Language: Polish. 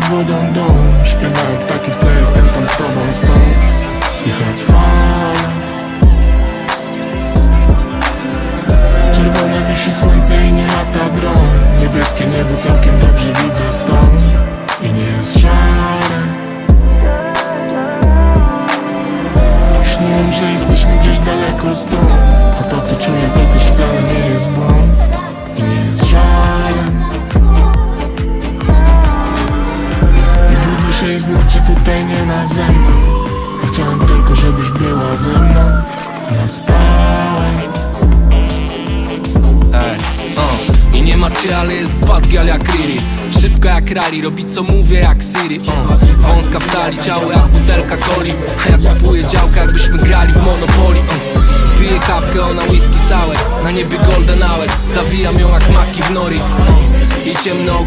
dum dum Śpiewają ptaki w tle, jestem tam z tobą stąd Słychać fale Czerwone wisi słońce i nie lata dron. Niebieskie niebo całkiem dobrze widzę stąd. I nie jest szare. Śniłem, że jesteśmy gdzieś daleko stąd. A to co czuję to też wcale nie jest błąd. I nie jest żalem Czy tutaj nie ma ze mną Chciałem tylko żebyś była ze mną Na stałe. I nie ma cię, ale jest bad girl jak Riri Szybko jak Rari, robi co mówię jak Siri. Wąska w talii, ciało jak butelka coli A ja kupuję działkę jakbyśmy grali w Monopoly o. Piję kawkę, ona whisky sour Na niebie golden hour Zawijam ją jak maki w nori. I ciemno